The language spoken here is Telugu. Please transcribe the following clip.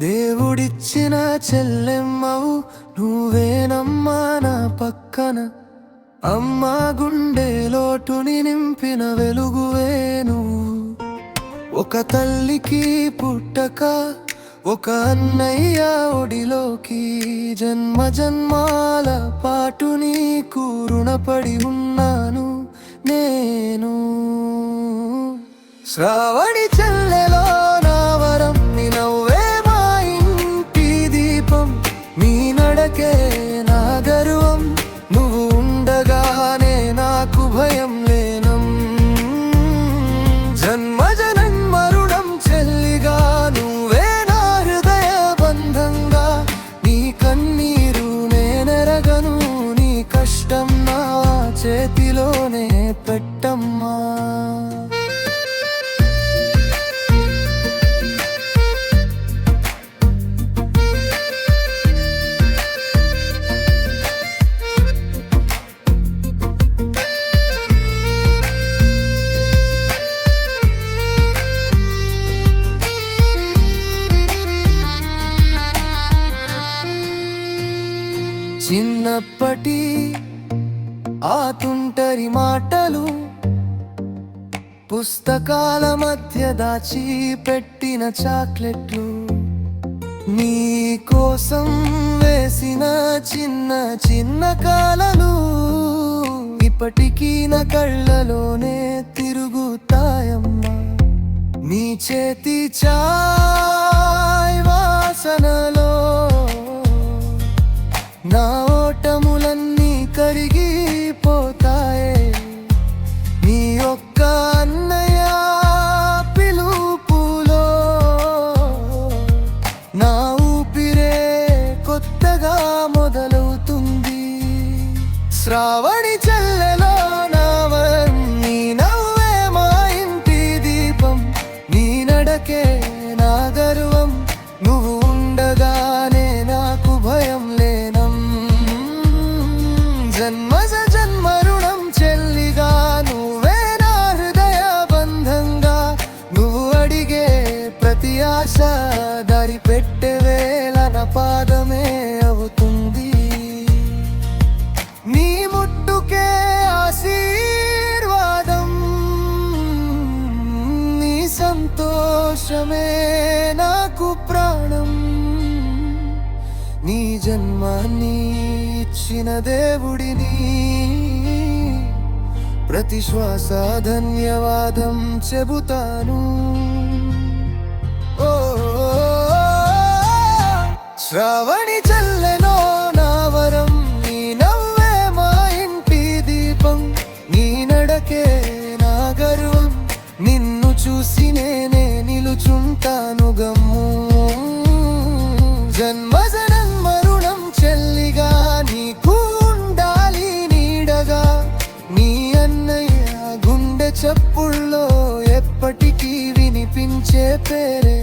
దేవుడిచ్చిన చెల్లెమ్మవు నువ్వేనమ్మా నా పక్కన. అమ్మా గుండె లోటుని నింపిన వెలుగువేను ఒక తల్లికి పుట్టక ఒక అన్నయ్య ఒడిలోకి జన్మ జన్మాల పాటు నీకు రుణపడి ఉన్నాను నేను. శ్రావణి చల్ కష్టం నా చేతిలోనే పెట్టమ్మా. చిన్నప్పటి ఆ తుంటరి మాటలు పుస్తకాల మధ్య దాచి పెట్టిన చాక్లెట్లు నీ కోసం వేసిన చిన్న చిన్న కాలలు ఇప్పటికీ నా కళ్ళలోనే తిరుగుతాయమ్మా. నీ చేతి చా శ్రావణి చెల్లెలో నావరం నీ నవ్వే మా ఇంటి దీపం నీ నడకే నా గర్వం. నువ్వు ఉండగానే నాకు భయం లేనం. జన్మ జన్మ రుణం చెల్లిగా నువ్వే నా హృదయ బంధంగా. నువ్వు అడిగే ప్రతి ఆశ దారి పెట్టే వేళ నా పాదమే సంతోషమే నాకు ప్రాణం. నీ జన్మాన్ని ఇచ్చిన దేవుడిని ప్రతి శ్వాస ధన్యవాదం చెబుతాను శ్రావణి చల్లెనో నావరం నీ నవ్వే మా ఇంటి దీపం నీ నడకే నా గర్వం నిన్ను చూసి నిలుచుంటాను గమ్ము జన్మ జన్మ రుణం చెల్లిగా నీకు ఉండాలి నీడగా. నీ అన్నయ్య గుండె చప్పుల్లో ఎప్పటికీ వినిపించే పేరే.